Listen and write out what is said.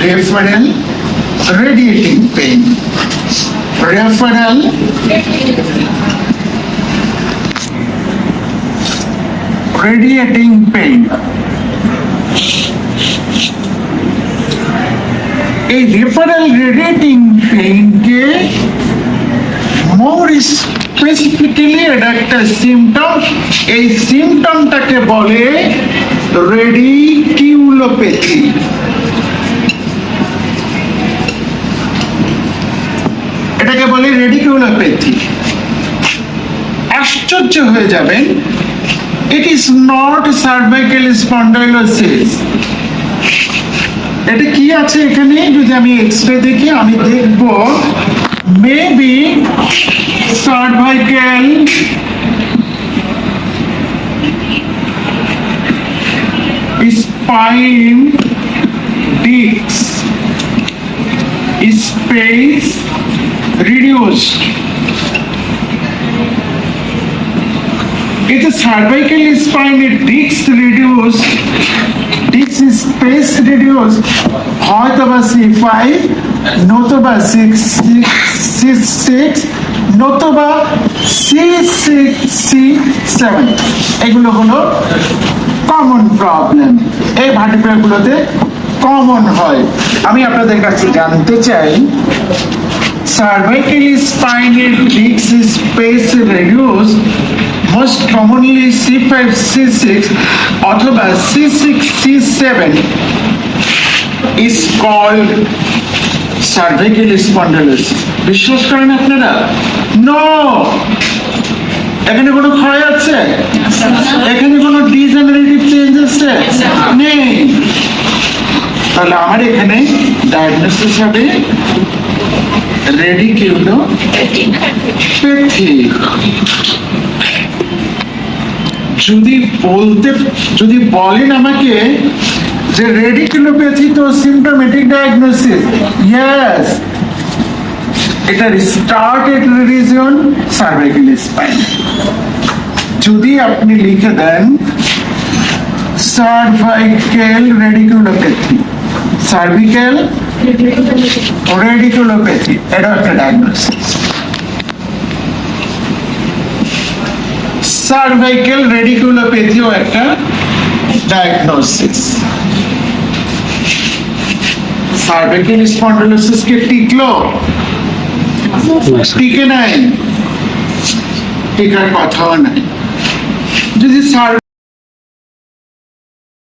referral radiating pain referral radiating pain এই referral radiating পেইনকে more specifically এটা একটা সিমটম এই সিমটমটাকে বলে রেডিকিউলোপ্যাথি এটাকে বলে আশ্চর্য হয়ে যাবেন it is not cervical spondylosis এটা কি আছে এখানে? যদি আমি এক্সরে দেখি, আমি দেখব মেবি সার্ভাইকেল স্পাইন ডিক্স space reduced If the cervical spine disc reduced, disc space reduced, হয়তো বা সি ফাইভ নতুবা সিক্স সিক্স সিক্স নতুবা সি সিক্স সি সেভেন এগুলো হলো কমন প্রবলেম এই ভার্টিব্রাগুলোতে কমন হয়। আমি আপনাদের কাছে জানতে চাই cervical spinal disc space reduced most commonly C5 C6 অথবা C6 C7 is called cervical spondylosis বিশ্বাস করেন আপনারা নো এখানে কোনো ক্ষয় আছে এখানে কোনো ডিজেনারেটিভ চেঞ্জ আছে নেই তাহলে আমার এখানে ডায়াগনোসিস হবে রেডিকিউলোপ্যাথি যদি বলতে যদি বলেন আমাকে যে রেডিকুলোপ্যাথি তো সিমটোমেটিক ডায়াগনোসিস ইয়েস এটার স্টার্টেড রিজন সার্ভাইকাল স্পাইন যদি আপনি লিখে দেন সার্ভাইকাল রেডিকুলোপ্যাথি সার্ভিক্যাল রেডিকুলোপ্যাথি এটা একটা ডায়াগনোসিস সার্ভাইকাল রেডিকুলোপ্যাথিও একটা ডায়াগনোসিস সার্ভাইকাল স্পন্ডিলোসিস কে টিকলো টিকে নাই টিকার কথাও নাই যদি সার